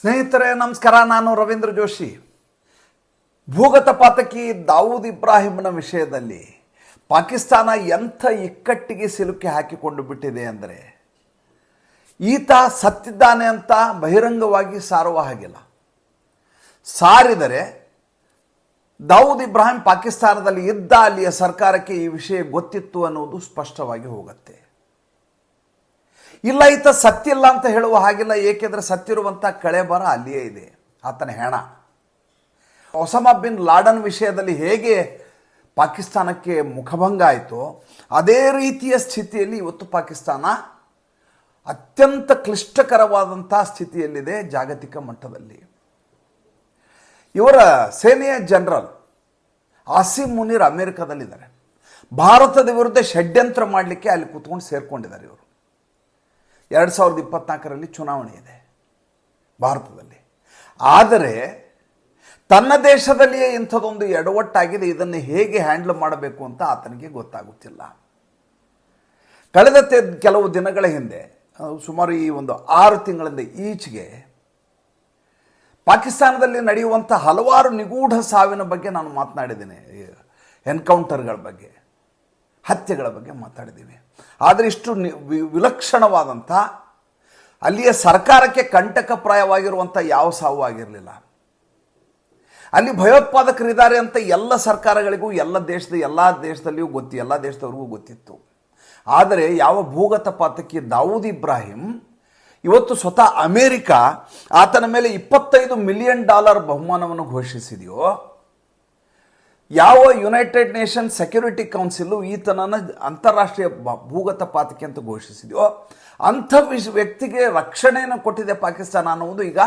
ಸ್ನೇಹಿತರೆ, ನಮಸ್ಕಾರ. ನಾನು ರವೀಂದ್ರ ಜೋಶಿ. ಭೂಗತ ಪಾತಕಿ ದಾವೂದ್ ಇಬ್ರಾಹಿಂನ ವಿಷಯದಲ್ಲಿ ಪಾಕಿಸ್ತಾನ ಎಂಥ ಇಕ್ಕಟ್ಟಿಗೆ ಸಿಲುಕಿ ಹಾಕಿಕೊಂಡು ಬಿಟ್ಟಿದೆ ಅಂದರೆ, ಈತ ಸತ್ತಿದ್ದಾನೆ ಅಂತ ಬಹಿರಂಗವಾಗಿ ಸಾರುವ ಹಾಗಿಲ್ಲ. ಸಾರಿದರೆ ದಾವೂದ್ ಇಬ್ರಾಹಿಂ ಪಾಕಿಸ್ತಾನದಲ್ಲಿ ಇದ್ದ ಅಲ್ಲಿಯ ಸರ್ಕಾರಕ್ಕೆ ಈ ವಿಷಯ ಗೊತ್ತಿತ್ತು ಅನ್ನೋದು ಸ್ಪಷ್ಟವಾಗಿ ಹೋಗುತ್ತೆ. ಇಲ್ಲ ಈತ ಸತ್ತಿಲ್ಲ ಅಂತ ಹೇಳುವ ಹಾಗಿಲ್ಲ ಏಕೆಂದರೆ ಸತ್ತಿರುವಂಥ ಕಳೆಬರ ಅಲ್ಲಿಯೇ ಇದೆ, ಆತನ ಹೆಣ. ಒಸಮಾ ಬಿನ್ ಲಾಡನ್ ವಿಷಯದಲ್ಲಿ ಹೇಗೆ ಪಾಕಿಸ್ತಾನಕ್ಕೆ ಮುಖಭಂಗ ಆಯಿತು, ಅದೇ ರೀತಿಯ ಸ್ಥಿತಿಯಲ್ಲಿ ಇವತ್ತು ಪಾಕಿಸ್ತಾನ ಅತ್ಯಂತ ಕ್ಲಿಷ್ಟಕರವಾದಂಥ ಸ್ಥಿತಿಯಲ್ಲಿದೆ ಜಾಗತಿಕ ಮಟ್ಟದಲ್ಲಿ. ಇವರ ಸೇನೆಯ ಜನರಲ್ ಆಸಿಮ್ ಮುನೀರ್ ಅಮೆರಿಕದಲ್ಲಿದ್ದಾರೆ. ಭಾರತದ ವಿರುದ್ಧ ಷಡ್ಯಂತ್ರ ಮಾಡಲಿಕ್ಕೆ ಅಲ್ಲಿ ಕೂತ್ಕೊಂಡು ಸೇರ್ಕೊಂಡಿದ್ದಾರೆ ಇವರು. ಎರಡು ಸಾವಿರದ ಇಪ್ಪತ್ನಾಲ್ಕರಲ್ಲಿ ಚುನಾವಣೆ ಇದೆ ಭಾರತದಲ್ಲಿ. ಆದರೆ ತನ್ನ ದೇಶದಲ್ಲಿಯೇ ಇಂಥದ್ದೊಂದು ಎಡವಟ್ಟಾಗಿದೆ, ಇದನ್ನು ಹೇಗೆ ಹ್ಯಾಂಡಲ್ ಮಾಡಬೇಕು ಅಂತ ಆತನಿಗೆ ಗೊತ್ತಾಗುತ್ತಿಲ್ಲ. ಕಳೆದ ಕೆಲವು ದಿನಗಳ ಹಿಂದೆ ಸುಮಾರು ಈ ಒಂದು ಆರು ತಿಂಗಳಿಂದ ಈಚೆಗೆ ಪಾಕಿಸ್ತಾನದಲ್ಲಿ ನಡೆಯುವಂಥ ಹಲವಾರು ನಿಗೂಢ ಸಾವಿನ ಬಗ್ಗೆ ನಾನು ಮಾತನಾಡಿದ್ದೇನೆ ಎನ್ಕೌಂಟರ್ಗಳ ಬಗ್ಗೆ. ಹತ್ಯೆಗಳ ಬಗ್ಗೆ ಮಾತಾಡಿದ್ದೀವಿ. ಆದರೆ ಇಷ್ಟು ವಿಲಕ್ಷಣವಾದಂಥ ಅಲ್ಲಿಯ ಸರ್ಕಾರಕ್ಕೆ ಕಂಟಕಪ್ರಾಯವಾಗಿರುವಂಥ ಯಾವ ಸಾವು ಆಗಿರಲಿಲ್ಲ. ಅಲ್ಲಿ ಭಯೋತ್ಪಾದಕರಿದ್ದಾರೆ ಅಂತ ಎಲ್ಲ ಸರ್ಕಾರಗಳಿಗೂ, ಎಲ್ಲ ದೇಶದ, ಎಲ್ಲ ದೇಶದಲ್ಲಿಯೂ ಗೊತ್ತಿ, ಎಲ್ಲ ದೇಶದವ್ರಿಗೂ ಗೊತ್ತಿತ್ತು. ಆದರೆ ಯಾವ ಭೂಗತ ಪಾತಕಿ ದಾವೂದ್ ಇಬ್ರಾಹಿಂ, ಇವತ್ತು ಸ್ವತಃ ಅಮೇರಿಕಾ, ಆತನ ಮೇಲೆ ಇಪ್ಪತ್ತೈದು ಮಿಲಿಯನ್ ಡಾಲರ್ ಬಹುಮಾನವನ್ನು ಘೋಷಿಸಿದೆಯೋ ಯಾವ ಯುನೈಟೆಡ್ ನೇಷನ್ ಸೆಕ್ಯೂರಿಟಿ ಕೌನ್ಸಿಲು ಈತನನ್ನು ಅಂತಾರಾಷ್ಟ್ರೀಯ ಭೂಗತ ಪಾತಕಿ ಅಂತ ಘೋಷಿಸಿದೆಯೋ, ಅಂಥ ವಿಶ್, ವ್ಯಕ್ತಿಗೆ ರಕ್ಷಣೆಯನ್ನು ಕೊಟ್ಟಿದೆ ಪಾಕಿಸ್ತಾನ ಅನ್ನುವುದು ಈಗ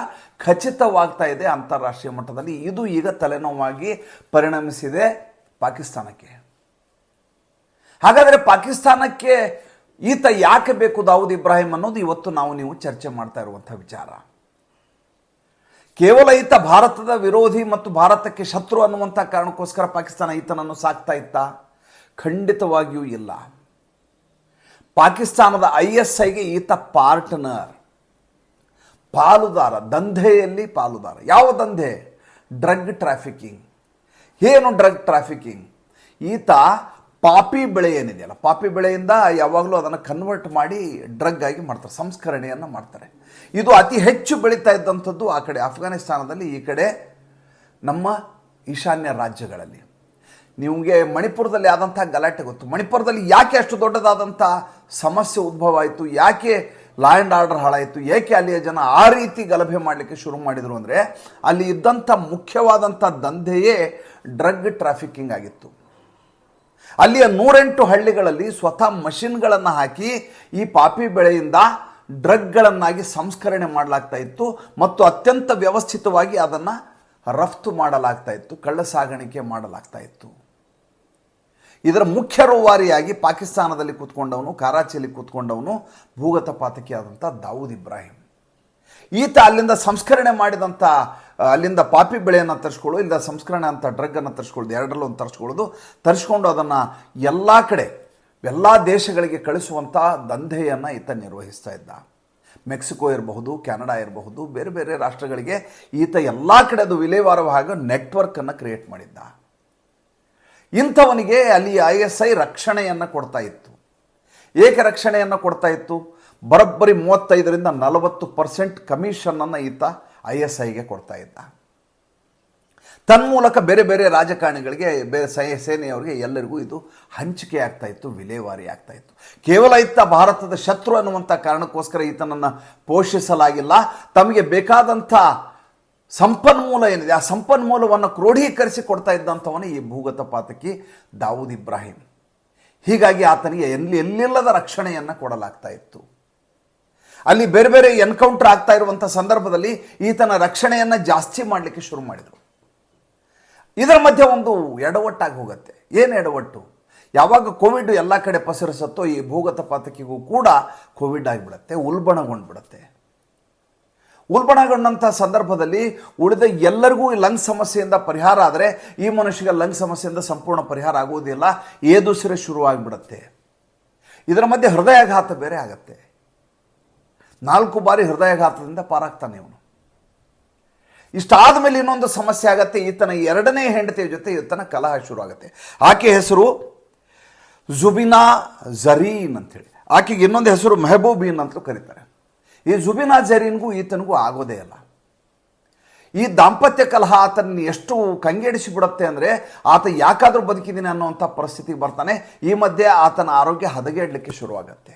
ಖಚಿತವಾಗ್ತಾ ಇದೆ ಅಂತಾರಾಷ್ಟ್ರೀಯ ಮಟ್ಟದಲ್ಲಿ. ಇದು ಈಗ ತಲೆನೋವಾಗಿ ಪರಿಣಮಿಸಿದೆ ಪಾಕಿಸ್ತಾನಕ್ಕೆ. ಹಾಗಾದರೆ ಪಾಕಿಸ್ತಾನಕ್ಕೆ ಈತ ಯಾಕೆ ಬೇಕು ದಾವೂದ್ ಇಬ್ರಾಹಿಂ ಅನ್ನೋದು ಇವತ್ತು ನಾವು ನೀವು ಚರ್ಚೆ ಮಾಡ್ತಾ ಇರುವಂಥ ವಿಚಾರ. ಕೇವಲ ಈತ ಭಾರತದ ವಿರೋಧಿ ಮತ್ತು ಭಾರತಕ್ಕೆ ಶತ್ರು ಅನ್ನುವಂಥ ಕಾರಣಕ್ಕೋಸ್ಕರ ಪಾಕಿಸ್ತಾನ ಈತನನ್ನು ಸಾಕ್ತಾ ಇತ್ತ? ಖಂಡಿತವಾಗಿಯೂ ಇಲ್ಲ. ಪಾಕಿಸ್ತಾನದ ಐ ಎಸ್ ಐಗೆ ಈತ ಪಾರ್ಟ್ನರ್. ಪಾಲುದಾರ, ದಂಧೆಯಲ್ಲಿ ಪಾಲುದಾರ. ಯಾವ ದಂಧೆ? Drug trafficking. ಏನು ಡ್ರಗ್ ಟ್ರಾಫಿಕಿಂಗ್? ಈತ ಪಾಪಿ ಬೆಳೆ ಏನಿದೆಯಲ್ಲ, ಪಾಪಿ ಬೆಳೆಯಿಂದ ಯಾವಾಗಲೂ ಅದನ್ನು ಕನ್ವರ್ಟ್ ಮಾಡಿ ಡ್ರಗ್ ಆಗಿ ಮಾಡ್ತಾರೆ, ಸಂಸ್ಕರಣೆಯನ್ನು ಮಾಡ್ತಾರೆ. ಇದು ಅತಿ ಹೆಚ್ಚು ಬೆಳೀತಾ ಇದ್ದಂಥದ್ದು ಆ ಕಡೆ ಅಫ್ಘಾನಿಸ್ತಾನದಲ್ಲಿ ಈ ಕಡೆ ನಮ್ಮ ಈಶಾನ್ಯ ರಾಜ್ಯಗಳಲ್ಲಿ. ನಿಮಗೆ ಮಣಿಪುರದಲ್ಲಿ ಆದಂಥ ಗಲಾಟೆ ಗೊತ್ತು. ಮಣಿಪುರದಲ್ಲಿ ಯಾಕೆ ಅಷ್ಟು ದೊಡ್ಡದಾದಂಥ ಸಮಸ್ಯೆ ಉದ್ಭವ ಆಯಿತು, ಯಾಕೆ ಲಾ ಆ್ಯಂಡ್ ಆರ್ಡರ್ ಹಾಳಾಯಿತು, ಏಕೆ ಅಲ್ಲಿಯ ಜನ ಆ ರೀತಿ ಗಲಭೆ ಮಾಡಲಿಕ್ಕೆ ಶುರು ಮಾಡಿದರು ಅಂದರೆ, ಅಲ್ಲಿ ಇದ್ದಂಥ ಮುಖ್ಯವಾದಂಥ ದಂಧೆಯೇ ಡ್ರಗ್ ಟ್ರಾಫಿಕಿಂಗ್ ಆಗಿತ್ತು. ಅಲ್ಲಿಯ ನೂರೆಂಟು ಹಳ್ಳಿಗಳಲ್ಲಿ ಸ್ವತಃ ಮಷಿನ್ಗಳನ್ನು ಹಾಕಿ ಈ ಪಾಪಿ ಬೆಳೆಯಿಂದ ಡ್ರಗ್ಗಳನ್ನಾಗಿ ಸಂಸ್ಕರಣೆ ಮಾಡಲಾಗ್ತಾ ಇತ್ತು ಮತ್ತು ಅತ್ಯಂತ ವ್ಯವಸ್ಥಿತವಾಗಿ ಅದನ್ನು ರಫ್ತು ಮಾಡಲಾಗ್ತಾ ಇತ್ತು ಕಳ್ಳ ಸಾಗಾಣಿಕೆ ಮಾಡಲಾಗ್ತಾ ಇತ್ತು. ಇದರ ಮುಖ್ಯ ರೂವಾರಿಯಾಗಿ ಪಾಕಿಸ್ತಾನದಲ್ಲಿ ಕೂತ್ಕೊಂಡವನು, ಕರಾಚಿಯಲ್ಲಿ ಕೂತ್ಕೊಂಡವನು ಭೂಗತ ಪಾತಕಿಯಾದಂಥ ದಾವೂದ್ ಇಬ್ರಾಹಿಂ. ಈತ ಅಲ್ಲಿಂದ ಸಂಸ್ಕರಣೆ ಮಾಡಿದಂಥ ಅಲ್ಲಿಂದ ಪಾಪಿ ಬೆಳೆಯನ್ನು ತರಿಸ್ಕೊಳ್ಳು ಇಲ್ಲಿಂದ ಸಂಸ್ಕರಣೆ ಅಂತ ಡ್ರಗ್ಗನ್ನು ತರಿಸ್ಕೊಳ್ಳೋದು, ಎರಡರಲ್ಲೂ ಒಂದು ತರಿಸ್ಕೊಳ್ಳೋದು, ತರಿಸ್ಕೊಂಡು ಅದನ್ನು ಎಲ್ಲ ಕಡೆ, ಎಲ್ಲ ದೇಶಗಳಿಗೆ ಕಳಿಸುವಂಥ ದಂಧೆಯನ್ನು ಈತ ನಿರ್ವಹಿಸ್ತಾ ಇದ್ದ. ಮೆಕ್ಸಿಕೋ ಇರಬಹುದು, ಕೆನಡಾ ಇರಬಹುದು, ಬೇರೆ ಬೇರೆ ರಾಷ್ಟ್ರಗಳಿಗೆ ಈತ ಎಲ್ಲ ಕಡೆ ಅದು ವಿಲೇವಾರವಾಗ ನೆಟ್ವರ್ಕನ್ನು ಕ್ರಿಯೇಟ್ ಮಾಡಿದ್ದ. ಇಂಥವನಿಗೆ ಅಲ್ಲಿ ಐ ಎಸ್ ಐ ರಕ್ಷಣೆಯನ್ನು ಕೊಡ್ತಾ ಇತ್ತು. ಏಕೆ ರಕ್ಷಣೆಯನ್ನು ಕೊಡ್ತಾ ಇತ್ತು? ಬರೋಬ್ಬರಿ ಮೂವತ್ತೈದರಿಂದ ನಲವತ್ತು ಪರ್ಸೆಂಟ್ ಕಮಿಷನನ್ನು ಈತ ಐ ಎಸ್ ಐಗೆ ಕೊಡ್ತಾ ಇದ್ದ. ತನ್ಮೂಲಕ ಬೇರೆ ಬೇರೆ ರಾಜಕಾರಣಿಗಳಿಗೆ, ಬೇರೆ ಸೇನೆಯವರಿಗೆ ಎಲ್ಲರಿಗೂ ಇದು ಹಂಚಿಕೆ ಆಗ್ತಾ ಇತ್ತು, ವಿಲೇವಾರಿ ಆಗ್ತಾ ಇತ್ತು. ಕೇವಲ ಇತ್ತ ಭಾರತದ ಶತ್ರು ಅನ್ನುವಂಥ ಕಾರಣಕ್ಕೋಸ್ಕರ ಈತನನ್ನು ಪೋಷಿಸಲಾಗಿಲ್ಲ. ತಮಗೆ ಬೇಕಾದಂಥ ಸಂಪನ್ಮೂಲ ಏನಿದೆ, ಆ ಸಂಪನ್ಮೂಲವನ್ನು ಕ್ರೋಢೀಕರಿಸಿ ಕೊಡ್ತಾ ಇದ್ದಂಥವನು ಈ ಭೂಗತ ಪಾತಕಿ ದಾವೂದ್ ಇಬ್ರಾಹಿಂ. ಹೀಗಾಗಿ ಆತನಿಗೆ ಎಲ್ಲಿ, ಎಲ್ಲಿಲ್ಲದ ರಕ್ಷಣೆಯನ್ನು ಕೊಡಲಾಗ್ತಾ ಇತ್ತು. ಅಲ್ಲಿ ಬೇರೆ ಬೇರೆ ಎನ್ಕೌಂಟರ್ ಆಗ್ತಾ ಇರುವಂಥ ಸಂದರ್ಭದಲ್ಲಿ ಈತನ ರಕ್ಷಣೆಯನ್ನು ಜಾಸ್ತಿ ಮಾಡಲಿಕ್ಕೆ ಶುರು ಮಾಡಿದರು. ಇದರ ಮಧ್ಯೆ ಒಂದು ಎಡವಟ್ಟಾಗಿ ಹೋಗುತ್ತೆ. ಏನು ಎಡವಟ್ಟು? ಯಾವಾಗ ಕೋವಿಡ್ ಎಲ್ಲ ಕಡೆ ಪಸರಿಸುತ್ತೋ ಈ ಭೂಗತ ಪಾತಕಿಗೂ ಕೂಡ ಕೋವಿಡ್ ಆಗಿಬಿಡುತ್ತೆ, ಉಲ್ಬಣಗೊಂಡ್ಬಿಡುತ್ತೆ. ಉಲ್ಬಣಗೊಂಡಂಥ ಸಂದರ್ಭದಲ್ಲಿ ಉಳಿದ ಎಲ್ಲರಿಗೂ ಈ ಲಂಗ್ ಸಮಸ್ಯೆಯಿಂದ ಪರಿಹಾರ ಆದರೆ ಈ ಮನುಷ್ಯಗೆ ಲಂಗ್ ಸಮಸ್ಯೆಯಿಂದ ಸಂಪೂರ್ಣ ಪರಿಹಾರ ಆಗುವುದಿಲ್ಲ, ಏದುಸಿರೆ ಶುರುವಾಗಿಬಿಡುತ್ತೆ. ಇದರ ಮಧ್ಯೆ ಹೃದಯಾಘಾತ ಬೇರೆ ಆಗತ್ತೆ. ನಾಲ್ಕು ಬಾರಿ ಹೃದಯಾಘಾತದಿಂದ ಪಾರಾಗ್ತಾನೆ ಇವನು ಇಷ್ಟಾದ ಮೇಲೆ ಇನ್ನೊಂದು ಸಮಸ್ಯೆ ಆಗತ್ತೆ, ಈತನ ಎರಡನೇ ಹೆಂಡತಿಯ ಜೊತೆ ಈತನ ಕಲಹ ಶುರು ಆಗುತ್ತೆ. ಆಕೆ ಹೆಸರು ಜುಬಿನಾ ಜರೀನ್ ಅಂತೇಳಿ. ಆಕೆಗೆ ಇನ್ನೊಂದು ಹೆಸರು ಮೆಹಬೂಬಿನ್ ಅಂತಲೂ ಕರೀತಾರೆ. ಈ ಜುಬಿನಾ ಜರೀನ್ಗೂ ಈತನಿಗೂ ಆಗೋದೇ ಇಲ್ಲ. ಈ ದಾಂಪತ್ಯ ಕಲಹ ಆತನ ಎಷ್ಟು ಕಂಗೆಡಿಸಿ ಬಿಡುತ್ತೆ ಅಂದರೆ, ಆತ ಯಾಕಾದರೂ ಬದುಕಿದ್ದೀನಿ ಅನ್ನೋಂಥ ಪರಿಸ್ಥಿತಿಗೆ ಬರ್ತಾನೆ. ಈ ಮಧ್ಯೆ ಆತನ ಆರೋಗ್ಯ ಹದಗೆಡಲಿಕ್ಕೆ ಶುರುವಾಗತ್ತೆ.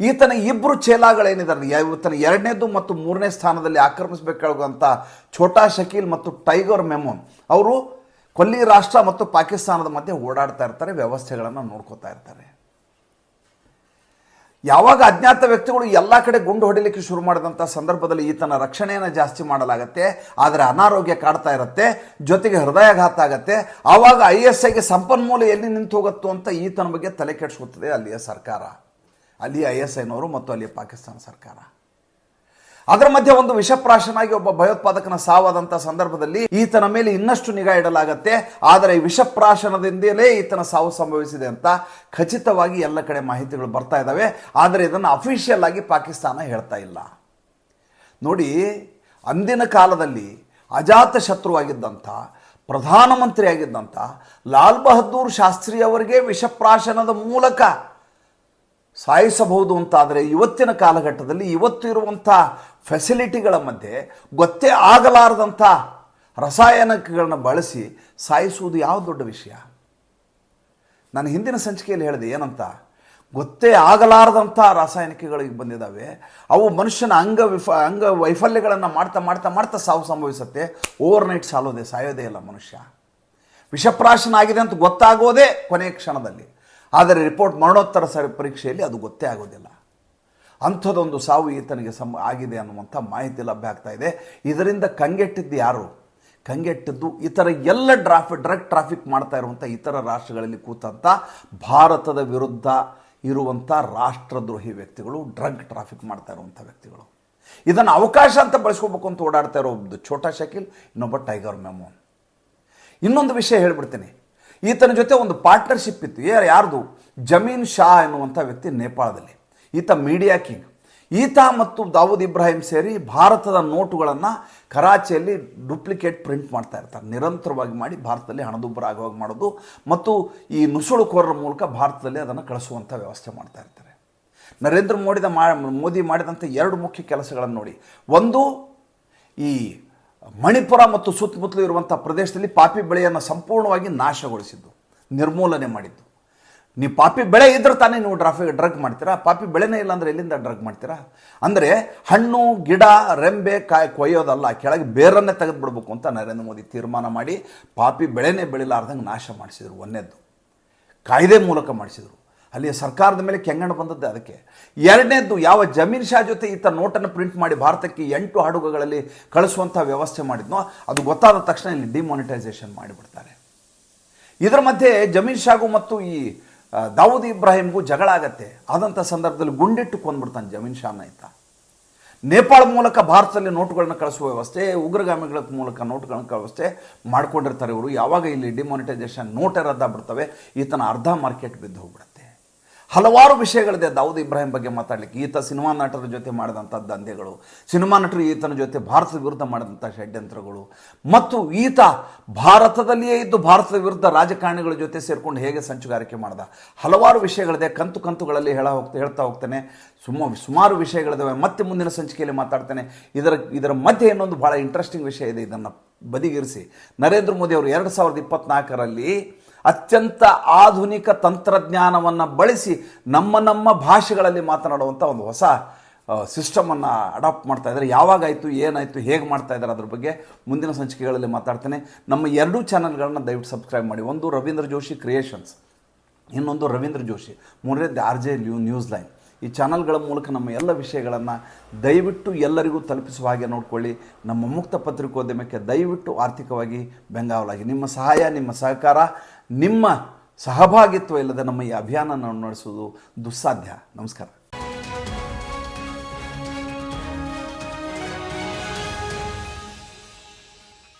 ಈತನ ಇಬ್ಬರು ಚೇಲಾಗಳೇನಿದ್ದಾರೆ? ಇವತ್ತನ ಎರಡನೇದು ಮತ್ತು ಮೂರನೇ ಸ್ಥಾನದಲ್ಲಿ ಆಕ್ರಮಿಸಬೇಕಾಗುವಂಥ ಛೋಟಾ ಶಕೀಲ್ ಮತ್ತು ಟೈಗರ್ ಮೆಮೋನ್. ಅವರು ಕೊಲ್ಲಿ ರಾಷ್ಟ್ರ ಮತ್ತು ಪಾಕಿಸ್ತಾನದ ಮಧ್ಯೆ ಓಡಾಡ್ತಾ ಇರ್ತಾರೆ, ವ್ಯವಸ್ಥೆಗಳನ್ನು ನೋಡ್ಕೋತಾ ಇರ್ತಾರೆ. ಯಾವಾಗ ಅಜ್ಞಾತ ವ್ಯಕ್ತಿಗಳು ಎಲ್ಲ ಕಡೆ ಗುಂಡು ಹೊಡಿಲಿಕ್ಕೆ ಶುರು ಮಾಡಿದಂಥ ಸಂದರ್ಭದಲ್ಲಿ ಈತನ ರಕ್ಷಣೆಯನ್ನು ಜಾಸ್ತಿ ಮಾಡಲಾಗತ್ತೆ, ಆದರೆ ಅನಾರೋಗ್ಯ ಕಾಡ್ತಾ ಇರುತ್ತೆ, ಜೊತೆಗೆ ಹೃದಯಾಘಾತ ಆಗತ್ತೆ. ಆವಾಗ ಐ ಎಸ್ ಐಗೆ ಸಂಪನ್ಮೂಲ ಎಲ್ಲಿ ನಿಂತು ಹೋಗುತ್ತೋ ಅಂತ ಈತನ ಬಗ್ಗೆ ತಲೆ ಕೆಡಿಸ್ಕೊತದೆ ಅಲ್ಲಿಯ ಸರ್ಕಾರ. ಅಲ್ಲಿಯ ಐ ಎಸ್ ಐನವರು ಮತ್ತು ಅಲ್ಲಿಯ ಪಾಕಿಸ್ತಾನ ಸರ್ಕಾರ. ಅದರ ಮಧ್ಯೆ ಒಂದು ವಿಷಪ್ರಾಶನಾಗಿ ಒಬ್ಬ ಭಯೋತ್ಪಾದಕನ ಸಾವಾದಂಥ ಸಂದರ್ಭದಲ್ಲಿ ಈತನ ಮೇಲೆ ಇನ್ನಷ್ಟು ನಿಗಾ ಇಡಲಾಗತ್ತೆ. ಆದರೆ ಈ ವಿಷಪ್ರಾಶನದಿಂದಲೇ ಈತನ ಸಾವು ಸಂಭವಿಸಿದೆ ಅಂತ ಖಚಿತವಾಗಿ ಎಲ್ಲ ಕಡೆ ಮಾಹಿತಿಗಳು ಬರ್ತಾ ಇದ್ದಾವೆ. ಆದರೆ ಇದನ್ನು ಅಫಿಷಿಯಲ್ ಆಗಿ ಪಾಕಿಸ್ತಾನ ಹೇಳ್ತಾ ಇಲ್ಲ. ನೋಡಿ, ಅಂದಿನ ಕಾಲದಲ್ಲಿ ಅಜಾತ ಶತ್ರುವಾಗಿದ್ದಂಥ ಪ್ರಧಾನಮಂತ್ರಿ ಆಗಿದ್ದಂಥ ಲಾಲ್ ಬಹದ್ದೂರ್ ಶಾಸ್ತ್ರಿ ಅವರಿಗೆ ವಿಷಪ್ರಾಶನದ ಮೂಲಕ ಸಾಯಿಸಬಹುದು ಅಂತಾದರೆ ಇವತ್ತಿನ ಕಾಲಘಟ್ಟದಲ್ಲಿ ಇವತ್ತು ಇರುವಂಥ ಫೆಸಿಲಿಟಿಗಳ ಮಧ್ಯೆ ಗೊತ್ತೇ ಆಗಲಾರದಂಥ ರಸಾಯನಿಕಗಳನ್ನ ಬಳಸಿ ಸಾಯಿಸುವುದು ಯಾವ ದೊಡ್ಡ ವಿಷಯ? ನಾನು ಹಿಂದಿನ ಸಂಚಿಕೆಯಲ್ಲಿ ಹೇಳಿದೆ, ಏನಂತ? ಗೊತ್ತೇ ಆಗಲಾರದಂಥ ರಾಸಾಯನಿಕಗಳಿಗೆ ಬಂದಿದ್ದಾವೆ. ಅವು ಮನುಷ್ಯನ ಅಂಗ ವಿಫ, ಅಂಗ ವೈಫಲ್ಯಗಳನ್ನು ಮಾಡ್ತಾ ಮಾಡ್ತಾ ಮಾಡ್ತಾ ಸಾವು ಸಂಭವಿಸುತ್ತೆ. ಓವರ್ ನೈಟ್ ಸಾಲೋದೆ, ಸಾಯೋದೇ ಇಲ್ಲ ಮನುಷ್ಯ. ವಿಷಪ್ರಾಶನ ಆಗಿದೆ ಅಂತ ಗೊತ್ತಾಗೋದೇ ಕೊನೆಯ ಕ್ಷಣದಲ್ಲಿ. ಆದರೆ ರಿಪೋರ್ಟ್ ಮರಣೋತ್ತರ ಸರಿ ಪರೀಕ್ಷೆಯಲ್ಲಿ ಅದು ಗೊತ್ತೇ ಆಗೋದಿಲ್ಲ. ಅಂಥದ್ದೊಂದು ಸಾವು ಈತನಿಗೆ ಸಂ ಆಗಿದೆ ಅನ್ನುವಂಥ ಮಾಹಿತಿ ಲಭ್ಯ ಆಗ್ತಾ ಇದೆ. ಇದರಿಂದ ಕಂಗೆಟ್ಟಿದ್ದು ಯಾರು? ಕಂಗೆಟ್ಟಿದ್ದು ಇತರ ಎಲ್ಲ ಡ್ರಾಫಿ ಡ್ರಗ್ ಟ್ರಾಫಿಕ್ ಮಾಡ್ತಾ ಇರುವಂಥ ಇತರ ರಾಷ್ಟ್ರಗಳಲ್ಲಿ ಕೂತಂಥ ಭಾರತದ ವಿರುದ್ಧ ಇರುವಂಥ ರಾಷ್ಟ್ರದ್ರೋಹಿ ವ್ಯಕ್ತಿಗಳು, ಡ್ರಗ್ ಟ್ರಾಫಿಕ್ ಮಾಡ್ತಾ ಇರುವಂಥ ವ್ಯಕ್ತಿಗಳು. ಇದನ್ನು ಅವಕಾಶ ಅಂತ ಬಳಸ್ಕೋಬೇಕು ಅಂತ ಓಡಾಡ್ತಾ ಇರೋ ಒಬ್ಬ ಛೋಟಾ ಶಕೀಲ್, ಇನ್ನೊಬ್ಬ ಟೈಗರ್ ಮೆಮೋನ್. ಇನ್ನೊಂದು ವಿಷಯ ಹೇಳ್ಬಿಡ್ತೀನಿ. ಈತನ ಜೊತೆ ಒಂದು ಪಾರ್ಟ್ನರ್ಶಿಪ್ ಇತ್ತು. ಯಾರು ಯಾರ್ದು? ಜಮೀನ್ ಶಾ ಎನ್ನುವಂಥ ವ್ಯಕ್ತಿ ನೇಪಾಳದಲ್ಲಿ. ಈತ ಮೀಡಿಯಾ ಕಿಂಗ್ ಈತ ಮತ್ತು ದಾವೂದ್ ಇಬ್ರಾಹಿಂ ಸೇರಿ ಭಾರತದ ನೋಟುಗಳನ್ನು ಕರಾಚಿಯಲ್ಲಿ ಡೂಪ್ಲಿಕೇಟ್ ಪ್ರಿಂಟ್ ಮಾಡ್ತಾ ಇರ್ತಾರೆ. ನಿರಂತರವಾಗಿ ಮಾಡಿ ಭಾರತದಲ್ಲಿ ಹಣದುಬ್ಬರ ಆಗುವಾಗ ಮಾಡೋದು ಮತ್ತು ಈ ನುಸುಳುಕೋರರ ಮೂಲಕ ಭಾರತದಲ್ಲಿ ಅದನ್ನು ಕಳಿಸುವಂಥ ವ್ಯವಸ್ಥೆ ಮಾಡ್ತಾ ಇರ್ತಾರೆ. ನರೇಂದ್ರ ಮೋದಿದ ಮಾ, ಮೋದಿ ಮಾಡಿದಂಥ ಎರಡು ಮುಖ್ಯ ಕೆಲಸಗಳನ್ನು ನೋಡಿ. ಒಂದು, ಈ ಮಣಿಪುರ ಮತ್ತು ಸುತ್ತಮುತ್ತಲು ಇರುವಂಥ ಪ್ರದೇಶದಲ್ಲಿ ಪಾಪಿ ಬೆಳೆಯನ್ನು ಸಂಪೂರ್ಣವಾಗಿ ನಾಶಗೊಳಿಸಿದ್ದು, ನಿರ್ಮೂಲನೆ ಮಾಡಿದ್ದು. ನೀವು ಪಾಪಿ ಬೆಳೆ ಇದ್ರೆ ತಾನೇ ನೀವು ಡ್ರಾಫಿ, ಡ್ರಗ್ ಮಾಡ್ತೀರಾ? ಪಾಪಿ ಬೆಳೆನೇ ಇಲ್ಲ ಅಂದರೆ ಎಲ್ಲಿಂದ ಡ್ರಗ್ ಮಾಡ್ತೀರಾ? ಅಂದರೆ ಹಣ್ಣು, ಗಿಡ, ರೆಂಬೆ, ಕಾಯಿ ಕೊಯ್ಯೋದಲ್ಲ, ಕೆಳಗೆ ಬೇರನ್ನೇ ತೆಗೆದು ಬಿಡಬೇಕು ಅಂತ ನರೇಂದ್ರ ಮೋದಿ ತೀರ್ಮಾನ ಮಾಡಿ ಪಾಪಿ ಬೆಳೆನೇ ಬೆಳಿಲಾರ್ದಂಗೆ ನಾಶ ಮಾಡಿಸಿದರು ಒಂದೇದ್ದು ಕಾಯ್ದೆ ಮೂಲಕ ಮಾಡಿಸಿದರು. ಅಲ್ಲಿಯ ಸರ್ಕಾರದ ಮೇಲೆ ಕೆಂಗಣ ಬಂದದ್ದು ಅದಕ್ಕೆ. ಎರಡನೇದ್ದು ಯಾವ ಜಮೀನ್ ಶಾ ಜೊತೆ ಈತ ನೋಟನ್ನು ಪ್ರಿಂಟ್ ಮಾಡಿ ಭಾರತಕ್ಕೆ ಎಂಟು ಹಡಗುಗಳಲ್ಲಿ ಕಳಿಸುವಂಥ ವ್ಯವಸ್ಥೆ ಮಾಡಿದ್ನೋ, ಅದು ಗೊತ್ತಾದ ತಕ್ಷಣ ಇಲ್ಲಿ ಡಿಮಾನಿಟೈಸೇಷನ್ ಮಾಡಿಬಿಡ್ತಾರೆ. ಇದರ ಮಧ್ಯೆ ಜಮೀನ್ ಶಾಗೂ ಮತ್ತು ಈ ದಾವೂದ್ ಇಬ್ರಾಹಿಂಗೂ ಜಗಳ ಆಗತ್ತೆ. ಆದಂಥ ಸಂದರ್ಭದಲ್ಲಿ ಗುಂಡಿಟ್ಟು ಕೊಂದ್ಬಿಡ್ತಾನೆ ಜಮೀನ್ ಶಾನ ಈತ. ನೇಪಾಳ ಮೂಲಕ ಭಾರತದಲ್ಲಿ ನೋಟುಗಳನ್ನು ಕಳಿಸುವ ವ್ಯವಸ್ಥೆ, ಉಗ್ರಗಾಮಿಗಳ ಮೂಲಕ ನೋಟುಗಳನ್ನು ವ್ಯವಸ್ಥೆ ಮಾಡ್ಕೊಂಡಿರ್ತಾರೆ ಇವರು. ಯಾವಾಗ ಇಲ್ಲಿ ಡಿಮಾನಿಟೈಸೇಷನ್ ನೋಟೇ ರದ್ದಾಗ್ಬಿಡ್ತವೆ, ಈತನ ಅರ್ಧ ಮಾರ್ಕೆಟ್ ಬಿದ್ದು ಹೋಗ್ಬಿಡುತ್ತೆ. ಹಲವಾರು ವಿಷಯಗಳಿದೆ ದಾವೂದ್ ಇಬ್ರಾಹಿಂ ಬಗ್ಗೆ ಮಾತಾಡಲಿಕ್ಕೆ. ಈತ ಸಿನಿಮಾ ನಟರ ಜೊತೆ ಮಾಡಿದಂಥ ದಂಧೆಗಳು, ಸಿನಿಮಾ ನಟರು ಈತನ ಜೊತೆ ಭಾರತದ ವಿರುದ್ಧ ಮಾಡಿದಂಥ ಷಡ್ಯಂತ್ರಗಳು, ಮತ್ತು ಈತ ಭಾರತದಲ್ಲಿಯೇ ಇದ್ದು ಭಾರತದ ವಿರುದ್ಧ ರಾಜಕಾರಣಿಗಳ ಜೊತೆ ಸೇರಿಕೊಂಡು ಹೇಗೆ ಸಂಚುಗಾರಿಕೆ ಮಾಡ್ದ. ಹಲವಾರು ವಿಷಯಗಳಿದೆ, ಕಂತು ಕಂತುಗಳಲ್ಲಿ ಹೇಳ ಹೋಗ್ತಾ, ಹೇಳ್ತಾ ಹೋಗ್ತೇನೆ. ಸುಮ, ಸುಮಾರು ವಿಷಯಗಳಿದ್ದಾವೆ ಮತ್ತೆ ಮುಂದಿನ ಸಂಚಿಕೆಯಲ್ಲಿ ಮಾತಾಡ್ತೇನೆ. ಇದರ ಇದರ ಮಧ್ಯೆ ಇನ್ನೊಂದು ಭಾಳ ಇಂಟ್ರೆಸ್ಟಿಂಗ್ ವಿಷಯ ಇದೆ, ಇದನ್ನು ಬದಿಗಿರಿಸಿ. ನರೇಂದ್ರ ಮೋದಿ ಅವರು ಎರಡು ಸಾವಿರದ ಇಪ್ಪತ್ನಾಲ್ಕರಲ್ಲಿ ಅತ್ಯಂತ ಆಧುನಿಕ ತಂತ್ರಜ್ಞಾನವನ್ನು ಬಳಸಿ ನಮ್ಮ ನಮ್ಮ ಭಾಷೆಗಳಲ್ಲಿ ಮಾತನಾಡುವಂಥ ಒಂದು ಹೊಸ ಸಿಸ್ಟಮನ್ನು ಅಡಾಪ್ಟ್ ಮಾಡ್ತಾ ಇದ್ದಾರೆ. ಯಾವಾಗಾಯಿತು, ಏನಾಯಿತು, ಹೇಗೆ ಮಾಡ್ತಾ ಇದ್ದಾರೆ ಅದ್ರ ಬಗ್ಗೆ ಮುಂದಿನ ಸಂಚಿಕೆಗಳಲ್ಲಿ ಮಾತಾಡ್ತೇನೆ. ನಮ್ಮ ಎರಡೂ ಚಾನಲ್ಗಳನ್ನು ದಯವಿಟ್ಟು ಸಬ್ಸ್ಕ್ರೈಬ್ ಮಾಡಿ. ಒಂದು ರವೀಂದ್ರ ಜೋಶಿ ಕ್ರಿಯೇಷನ್ಸ್ ಇನ್ನೊಂದು Ravindra Joshi ಮೂರನೇದ್ದು R J new news line ಈ ಚಾನಲ್ಗಳ ಮೂಲಕ ನಮ್ಮ ಎಲ್ಲ ವಿಷಯಗಳನ್ನು ದಯವಿಟ್ಟು ಎಲ್ಲರಿಗೂ ತಲುಪಿಸುವ ಹಾಗೆ ನೋಡಿಕೊಳ್ಳಿ. ನಮ್ಮ ಮುಕ್ತ ಪತ್ರಿಕೋದ್ಯಮಕ್ಕೆ ದಯವಿಟ್ಟು ಆರ್ಥಿಕವಾಗಿ ಬೆಂಗಾವಲಾಗಿ. ನಿಮ್ಮ ಸಹಾಯ, ನಿಮ್ಮ ಸಹಕಾರ, ನಿಮ್ಮ ಸಹಭಾಗಿತ್ವ ಇಲ್ಲದೆ ನಮ್ಮ ಈ ಅಭಿಯಾನ ನಡೆಸುವುದು ದುಸ್ಸಾಧ್ಯ. ನಮಸ್ಕಾರ.